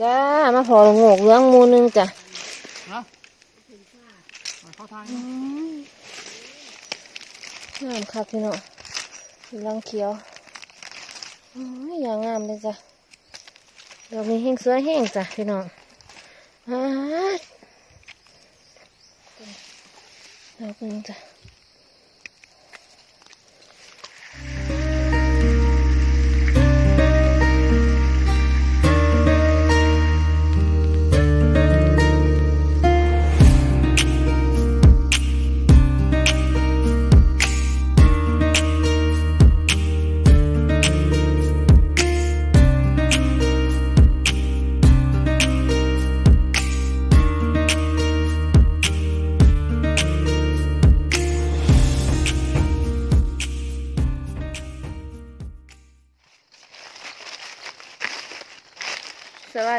จ้า มาพอโงกเหลื้องหมูหนึงจ้ะนะเข้าทางอืมงามคักพี่น้องเหลื้องเขียวอืมอย่างงามเลยจ้ะดอกนี้แห้งสวยแห้งจ้ะพี่น้องอาดดอกหนึงจ้ะ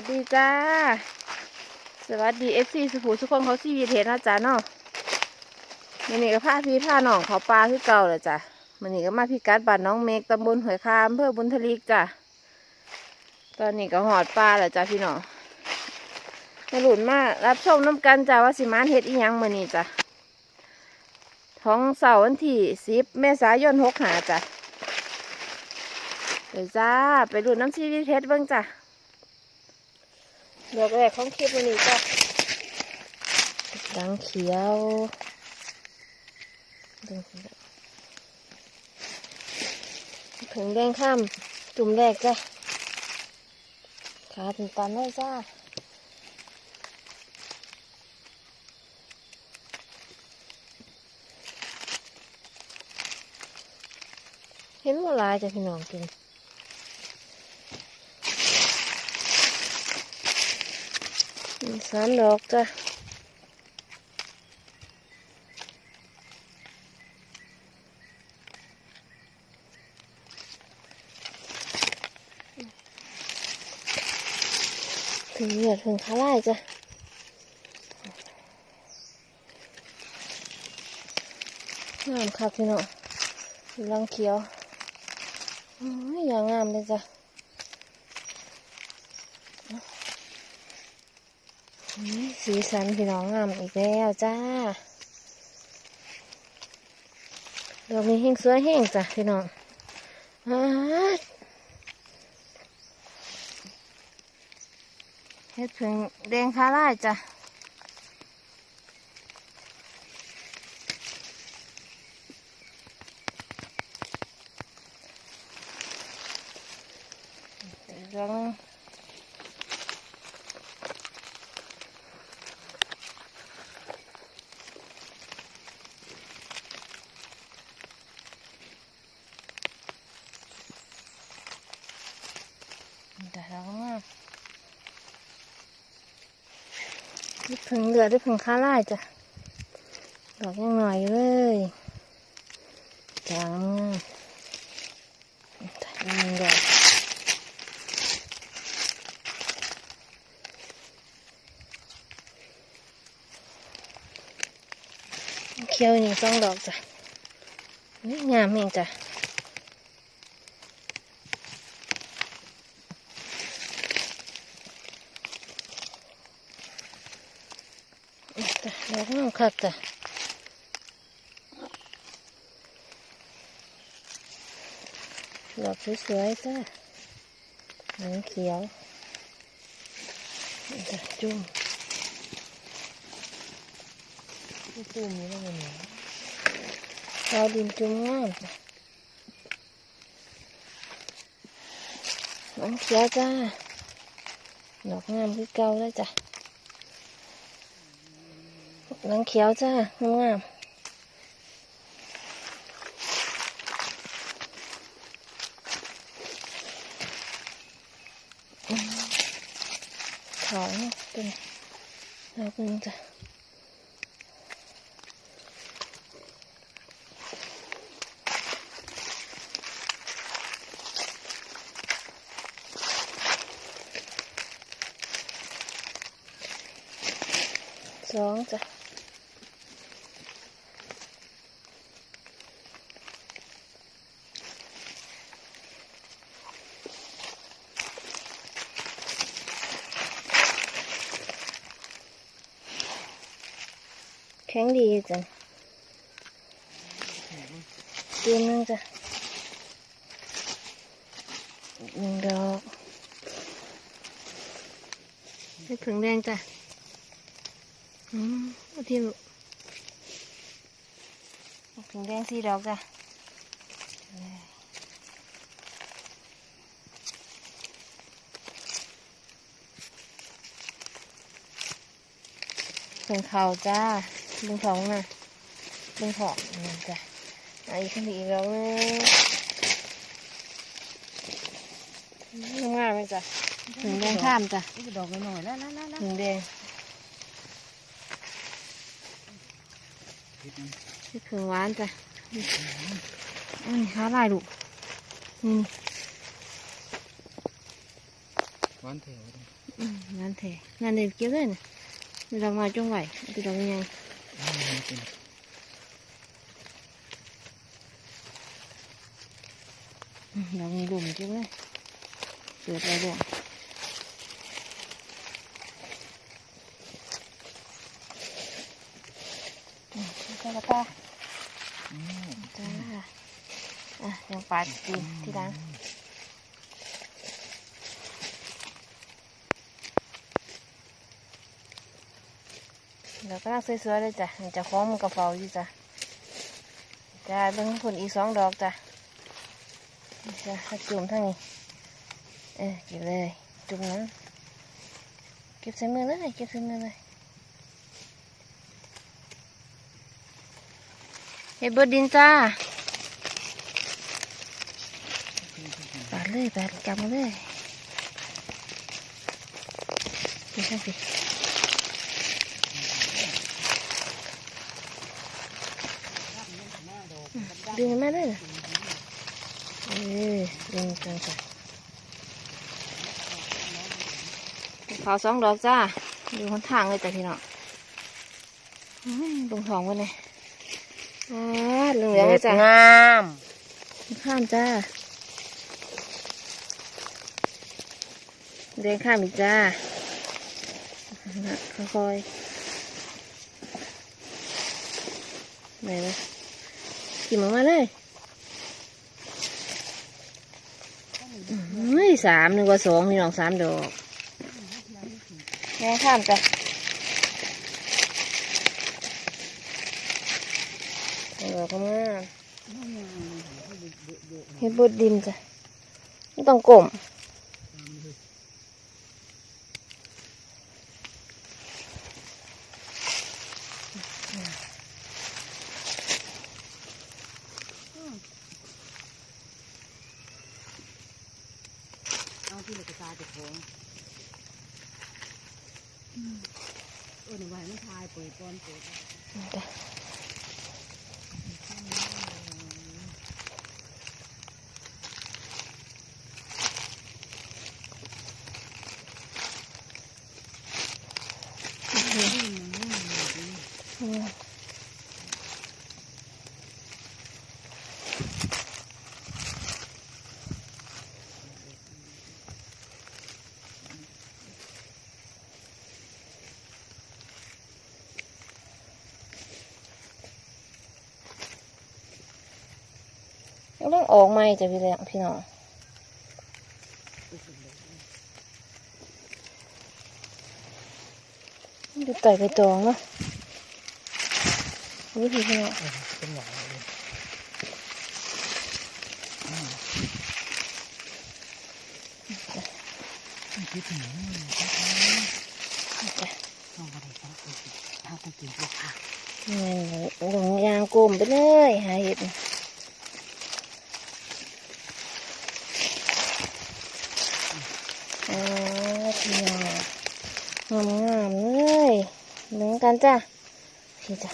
วัสดีจ้า สวัสดีเอฟซีสุภูสุคนเขาซีวีเทนนะจ๊ะเนาะมันนี่ก็พาพี่พาหนองเขาปลาคือเก่าเลยจ้ะมันนี่ก็มาพี่กัดบ้านน้องเมกตำบลหอยคามเพื่อบุญทลิกจ้ะ ตอนนี้ก็หอดปลาแล้วจ้ะพี่น้องมาหลุนมารับชมน้ำกันจ้ะว่าสิมานเฮ็ดอีหยังมื้อนี้จ้ะท้องเสาร์วันที่สิบเมษายนหกหาจ้ะเดี๋ยวจ้า ไปหลุนน้ำซีวีเทสเบิ่งจ้ะ ดอกแรกของคลิปวันนี้ก็ดังเขียวดึงถึงแดงข้ามจุ่มแรกจ้ะขาถึงตันได้จ้าเห็นว่าหลายจ้ะพี่น้องกิน สามดอกจ้ะถึงเหยียดถึงขาไล่จ้ะงามคักพี่น้องลังเขียวอื้ออย่างงามเลยจ้ะ อืม สีสันพี่น้องงามอีกแล้วจ้าดอกนี้แห้งสวยแห้งจ้ะพี่น้องเฮ็ดผึ่งแดงคาร่าจ้ะ แต่เราก็มานี่ผึ่งเหลือได้ผึ่งค้าไล่จ้ะดอกยังหน่อยเลยจังแต่ยังดอกเขียวหนึ่สองดอกจ้ะนี่งามเองจ้ะ จ้ะดอกงาคักจ้ะดอกสวยๆจ้ะหางเขียวจ้ะจุ่มจุ่มนี่แล้วมันเนี่ยดาดินจุ่มง่ามจ้ะหางเขียวจ้าดอกงามคือเก่าเลยจ้ะ นังเขียวจ้างามอืมขาวเนี่ยเป็นดอกนึงจ้ะสองจ้ะ ข็งดีจังตีนนึงจ้ะหนึ่งดอกเห็ดผึ่งแดงจ้ะ อืมเอาที่ลูกเห็ดผึ่งแดงสี่ดอกจ้ะผึ่งเขาจ้า ดึงท้องน่ะดึงท้องนี่จ้ะเอาอีกขึ้นไปอีกแล้วนึงงามไหมจ้ะผึ่งแดงข้ามจ้ะนี่ดอกน้อยๆแล้วแล้วแล้วผึ่งแดงนี่ผึ่งหวานจ้ะนี่อันนี้ขาลายลูกนี่หวานแถวอืมงานแท้งานเด็กเกี่ยวเลยนะมีดอกไม้จงไหวเอาไป็ดอกยังไง อืมดอกนี้ดุมเกี่ยวเลยเกิดอะไรบ้างอืมใช่แล้วป้าจ้าอะยังปาดดีที่ร้านเดี๋ยว ก็นั่งสวยๆเลยจ้ะนี่จะคล้องมันกระเป๋าอยู่จ้ะจ้าเบิ่งผลอีกสองดอกจ้ะจ้ะจุ่มทั้งนี้เออเก็บเลย จุ่มนั้นเก็บใส่มือเลยเก็บใส่มือเลยเฮ็ดบดดินจ้าปาดเลยปาดกำมาเลยนี่ข้างสิ ดึงมาเลยนะเออดึงจังจ้ะขาวสองดอกจ้าอยู่คนทางเลยจ้ะพี่น้องอื้อลงทองวันนี้อ่าเหลืองๆเลยจ้ะงามข้ามจ้าเดินข้ามอีกจ้านะค่อยๆไหนนะ ขี่มามาเลยเฮ้ยสามหนึ่งกว่าสองพี่น้องสามดอกแม่ข้ามจ้ะดอกมามเห็ดบดดินจ้ะไม่ต้องกลม เอาที่เราจะตายจะท้องเออหนูว่าไม่ ทายเปิดก่อนเปิด จ้ะอืม ยังต้องออกไหมจ้ะพี่เลี้ยงพี่น้องดูไต่ไปตองเนาะนี่พี่น้องเป็นหวานเลยคิดถึงเอาไปฟังเอาไปกินพวกค่ะนี่หลงยางกลมไปเลยหาเห็ดอ่าพี่น้อ งามงามๆเลยเหมือนกันจ้ะพี่จ้ะ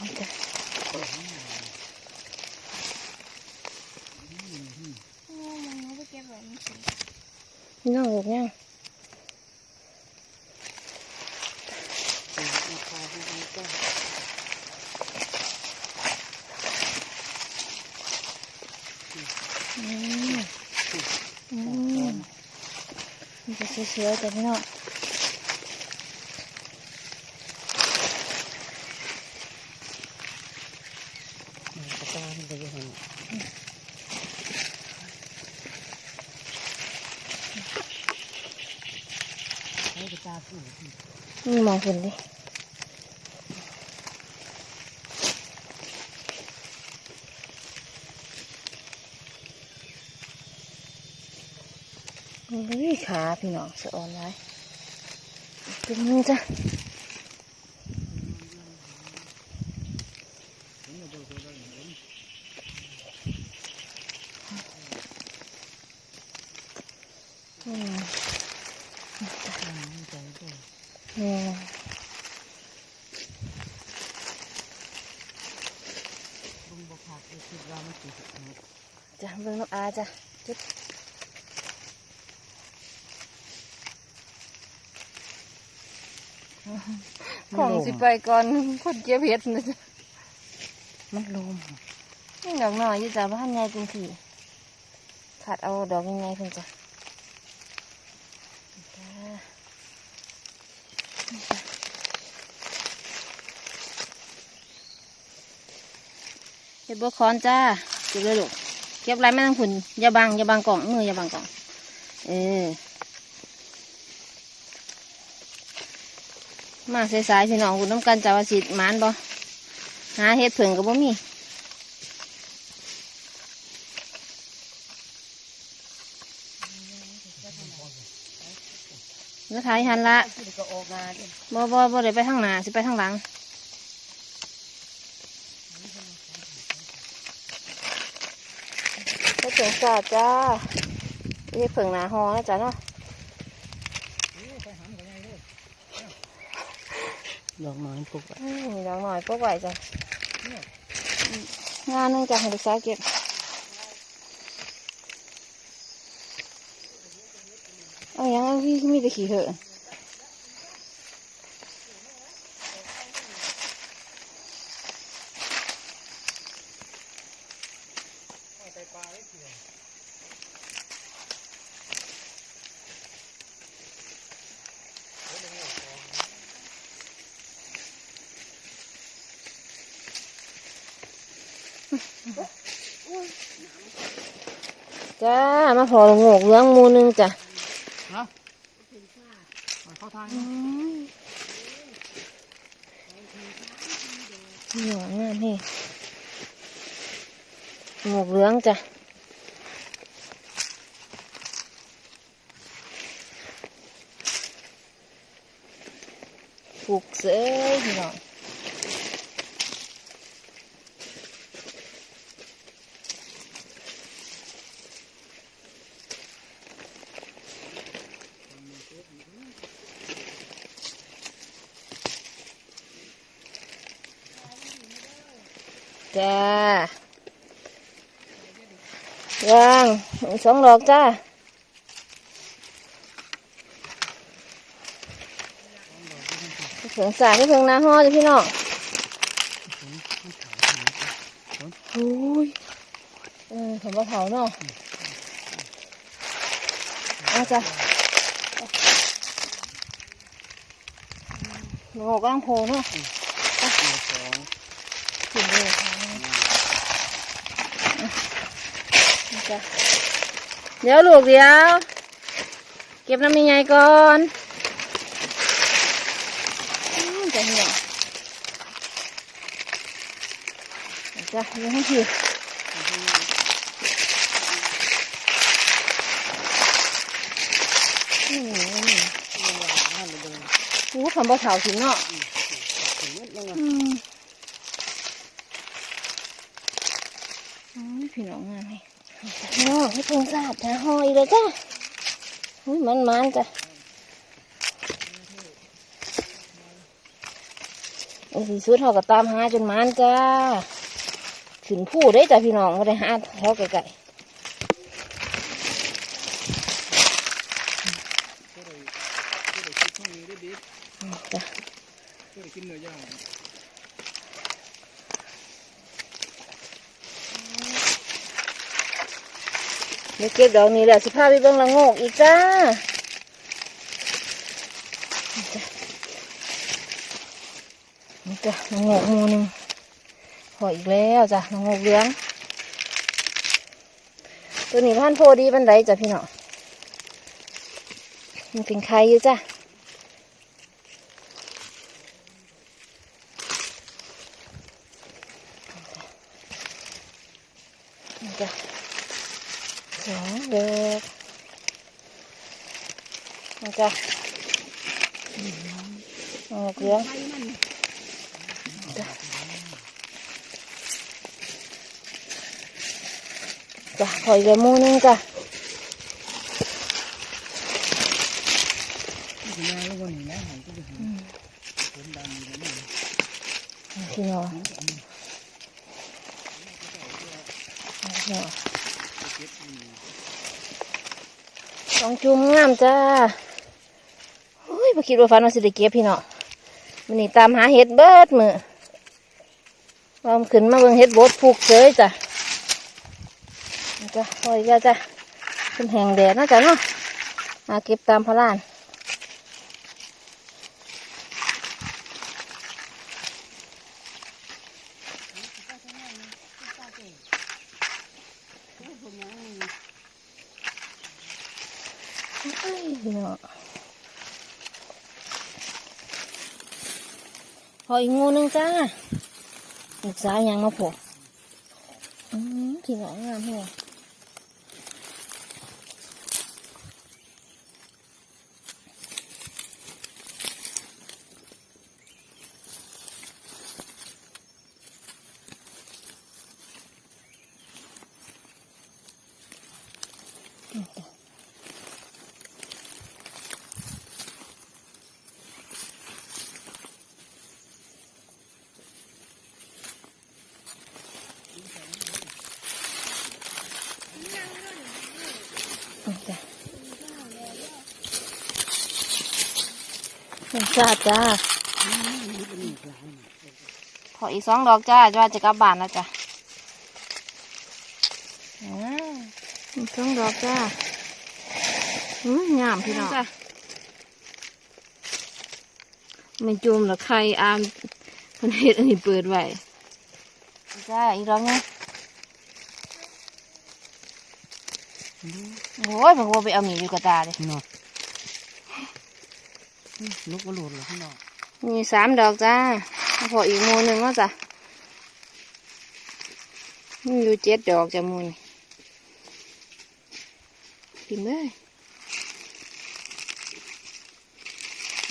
นี่จ้ะพี่น้องเห็ดยัง อืม สวยๆจ้ะ พี่น้องกระตามันจะอยู่หันให้กระตาผู้นี่มองเห็นดิ นี่ขาพี่น้องสะออนไว้เป็นมือจ้ะจ้ะเบิ่งน้ำอาจ้ะจุด ของสิไปก่อนคนเก็บเห็ดนะจ๊ะมันลมนี่ดอกน้อยอยู่จ้ะบ้านใหญ่จริงทีขาดเอาดอกใหญ่ๆเพิ่นจ้ะจ้ะนี่จ้ะเฮ็ดบัวคอนจ้าเก็บเลยลูกเก็บไรไม่ต้องขุนอย่าบังอย่าบังกล่องมืออย่าบังกล่อง เออ มาสายๆพี่น้องคุณน้ำกันจ้าว่าสิหมานบ่หาเฮ็ดเผิงกับบ่มีแล้วถ่ายหันละที่ก็ออกมาดิบ่บ่บ่ได้ไปทางหน้าสิไปทางหลังไปเผิงจ้าจ้าเฮ็ดเผิงหนาหอนะจ้าเนาะ ดอกไม้ปลูกอืมมีดอกหน่อยพวกไหวจ้ะงานหนึงจ้ะให้ลูกสาวเก็บเอาอย่างนั้นพี่มีแต่ขี้เหอะ จ้า มาพอลงโงกเลี้ยงหมูหนึงจ้ะฮะเข้าทางอืมนี่หวานงามนี่โงกเหลืองจ้ะปลูกเสยพี่น้อง จ้าวางสองดอกจ้าเพิ่งสาที่เพิ่งนาห่อจ้ะพี่น้องโอ้ยเออผมว่าเผาเนาะอาจ้ะโงกกลางโพเนาะ สอง ขึ้นเลยค่ะนี่จ้ะ เดี๋ยวลูกเดี๋ยว เก็บน้ำมีไงก่อนจะเหี่ยวเอาจ้ะเดี๋ยวให้ทีนี่นี่โอ้คำว่าเถาถึงเนาะอืมอืมพี่น้องงานนี่พี่น้องให้ เพิ่งทราบนะหอยเลยจ้ะมันมันจ้ะไอ้สีสุดเขาก็ตามหาจนมันจ้าขึ้นผู้ได้จ้ะพี่น้องก็ได้หาแถวไกลๆจ้ะ นี่เก็บดอกนี้แล้วสิพาไปเบิ่งละงอกอีกจ้านี่จ้ะละงกงูหนึ่งพออีกแล้วจ้ะละงกเหลือง ตัวนี้พันโพดีบันไดจ้ะพี่เนาะมันเป็นใครอยู่จ้ะ จ้ะน้อกเหลืองไข่มันจ้ะขออีกมูนึงจ้ะที่ยแล้ววันนี้นะหายก็จะหนดำอยู่นะพี่น้องพี่น้องสองจุ่มงามจ้า คิดว่าฝันว่าสิได้เก็บพี่เน้องมันนี่ตามหาเห็ดเบิดมือว่ามันขึ้นมาเบิ่งเห็ดบดผูกเสยจ้ะจ้ะพออีกแล้วจ้ะเป็นแหงแดดนะจ้ะเนาะมาเก็บตามพระลานเน้อง พออีกงูนึงจ้าลูกสาวยังมาโผล่อืมพี่น้องงามแฮ จ้ะลูกสาวจ้าขออีกสองดอกจ้าจะว่าจะกลับบ้านแล้วจ้ะอ่าอีกสองดอกจ้าอืมงามพี่น้องจ้ะไม่จุ่มหรอกใครอามเพันเฮ็ดอันนี้เปิดไว้จ้าอีกดอกไง โอ้ยผมว่าไปเอาหมีอยู่กับตาเลยเนาะลูกก็หลุดเหรอพี่น้องมีสามดอกจ้าพออีกหมูหนึ่งก็จ้ะมีอยู่เจ็ดดอกจ้ะหมูนี่กินเลย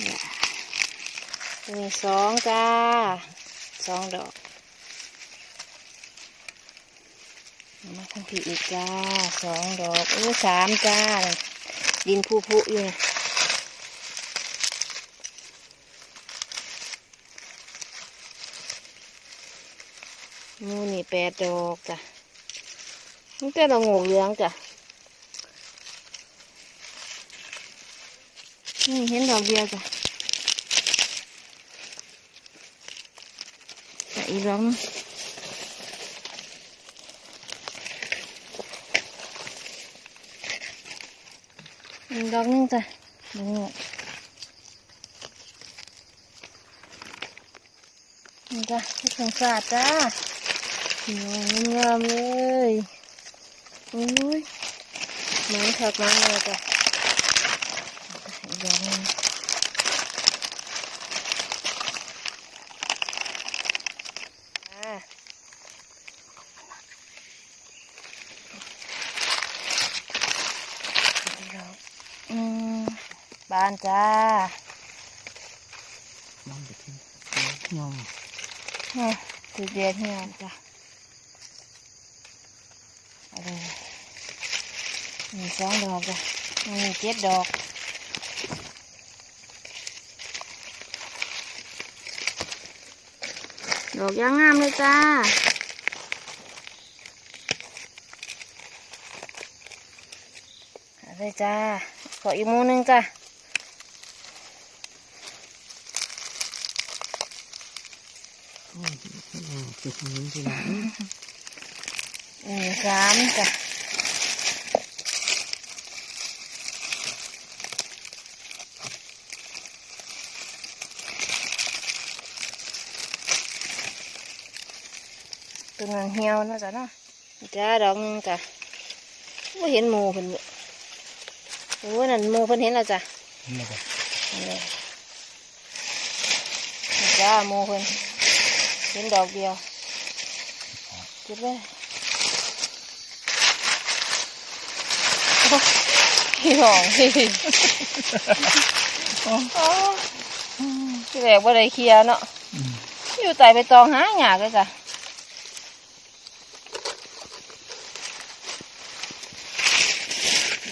เนี่ยมีสองจ้าสองดอกเอา มาทั้งพี่อีกจ้าสองดอกโอ้สามจ้า ดินพุพุอยู่นะงูนี่แปดดอกจ้ะนี่แต่เรางูเหลืองจ้ะนี่เห็นดอกเดียวจ้ะแต่อีกดอกนึง ดอกนึงจ้ะดอกงูนี่จ้ะที่สงสารจ้ะงามงามเลยโอ้ยน้ำถักน้ำเลยจ้ะอีกอย่างหนึงอ่าอืมบานจ้าน้องเด็กงงเนี่ยถือเดียดเหี่ยวจ้ะเอาเลยมีสองดอกจ้ะมีเจ็ดดอกดอกยางงามเลยจ้าเอาเลยจ้าขออีกหมูหนึงจ้ะติดหินที่ไหนอืมสา มจ้ะตัวนั้นเหี่ยวเนาะจ้ะเนาะจ้าดอกหนึงจ้ะว่า เห็นหมูเพิ่นบ่โอ้ยนั่นหมูเพิ่นเห็นแล้วจ้ะนี่ก็นี่เลยนี่จ้าหมูเพิ่นเห็นดอกเดียวเก็บเลยพี่หองพี่ที่แรกว่าได้เคลียเนาะอยู่ใต้ไปตองหาหยากเลยจ้ะ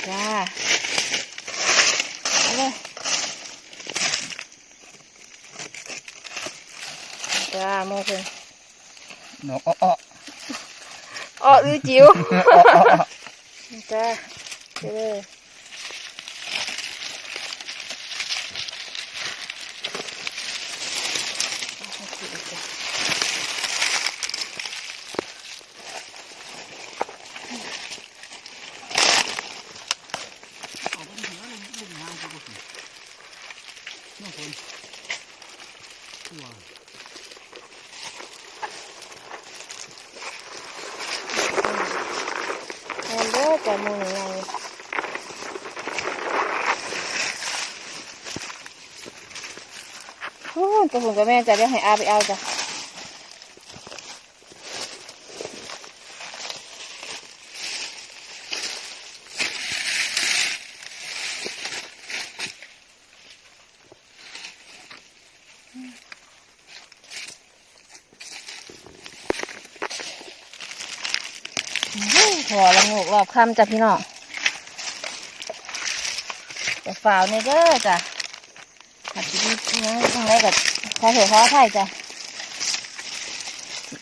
จ้าเอาเลยจ้าโมเพิ่นเนาะอ้อ อ้ออ้ออือจิ๋วอ้ออ้อจ้าไปเลยแม่นเด้อจ้าหมูหนึ่งไงโอ้ย กระหุ่นกับแม่จะได้ให้อาไปเอาจ้ะหัวละงูรอบคำจ้ะพี่น้องจะฝ่าวในเด้อจ้ะหัดชีวิตยังทางไรกับ อเถอะขอไทยจ้ะ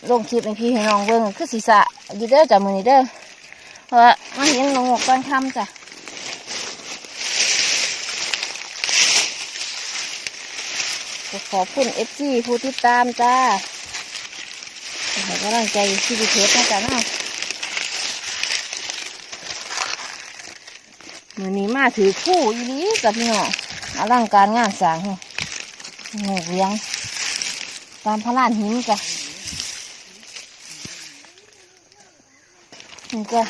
ลงคลิปให้พี่ให้น้องเบิ่งคือศีรษะยู่เด้อจ้ะมือนี้เด้อเพราะว่ามาเห็นละงูกตอนค่ำจ้ะก็ขอบคุณเอฟซีผู้ติดตามจ้าให้กำลังใจชีวิตเพชรนะจ๊ะเนาะมือนี้มาถือคู่อีหลีกับพี่น้องอลังการงานสร้างหูเลี้ยง ตามพระลานหินจ้ะนี่จ้ะ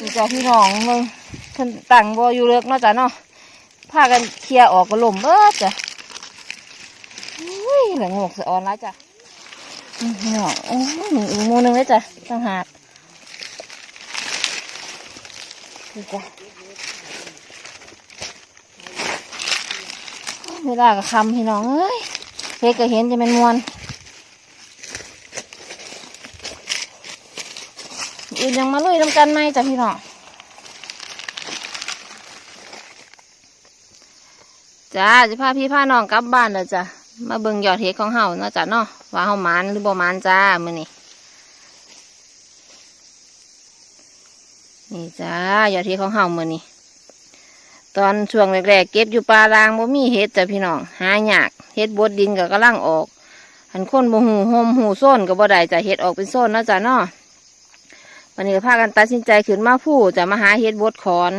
นี่จ้ะพี่น้องมึงเพิ่นตั้งบออยู่เลิกเนาะจ้ะเนาะพากันเคลียร์ออกก็ล่มเบิดจ้ะอุ้ยเหลืองหกสะออนแล้วจ้ะอืมเนาะโอ้ยหนึ่งอีกโมหนึ่งเลยจ้ะต่างหากนี่จ้ะ เวลากับคำพี่น้องเอ้ยเพกก็เห็นจะเป็นมวนอื่นยังมาลุยทำกันไหมจ้ะพี่น้องจ้าจะพาพี่พาน้องกลับบ้านแล้วจ้ะมาเบิ่งยอดเห็ดของเฮาเนาะจ้ะเนาะว่าเฮามานหรือบ่มานจ้ามื้อนี้นี่จ้ายอดเห็ดของเฮามื้อนี้ ตอนช่วงแรกๆเก็บอยู่ป่ารางบ่มีเห็ดจ้ะพี่น้องหายากเห็ดบดดินก็กำลังออกหันคนบ่หูโฮมหูโซนก็บ่ได้จ้ะเห็ดออกเป็นโซนนะจ้ะเนาะวันนี้ก็พากันตัดสินใจขึ้นมาผู้จะมาหาเห็ดบดขอน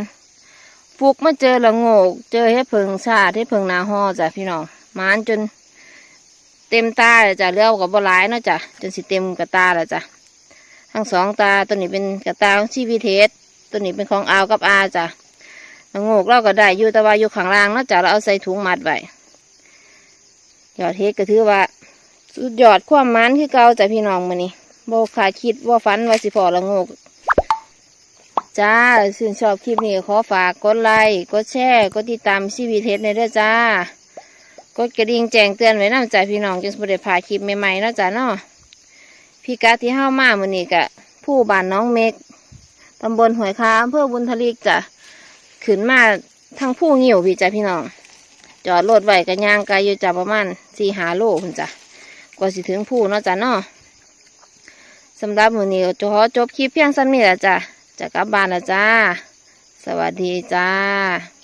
ฟุกมาเจอละโงก เจอเห็ดเพิงชาเห็ดเพิงนาฮอจ้ะพี่น้องมานจน เต็มตาเลยจ้ะเลี้ยวกับบ่หลายเนาะจ้ะจนสิเต็มกระตาแล้วจ้ะทั้งสองตาตัวนี้เป็นกระตาของชีวิเทสตัวนี้เป็นของอาวกับอาจ้ะ โงกเราก็ได้อยู่แต่ว่าอยู่ข้างล่างนาะจ้ะเราเอาใส่ถุงมัดไว้ยอดเฮ็ดก็ถือว่า สุดยอดความมันคือเก่าจ้ะพี่น้องมื้อนี้บ่ขาคิดว่าฝันว่าสิพอละโงกจ้าซึ่งชอบคลิปนี้ขอฝากกดไลค์กดแชร์กดติดตามชีวิเทสในเด้อจ้ากดกระดิ่งแจ้งเตือนไว้นำจายพี่น้องจึงสิบ่ได้พาคลิปใหม่ๆนะจ้ะเนาะพี่กาที่เฮ้ามามื้อนี้กะผู้บ้านน้องเมกตำบลหวยคาอำเภอบุญทลิกจ้ะ ขึ้นมาทั้งผู้เหี่ยวพี่จ้ะพี่น้อง จอดรถไว้กันย่างไกลอยู่จ้ะประมาณสี่หาโลคุณจ้ะกว่าสิถึงผู้เนาะจ้ะเนาะสำหรับมือนี้จะขอจบคลิปเพียงสั้นนี้แหละจ้ะจะกลับบ้านแล้วจ้า สวัสดีจ้า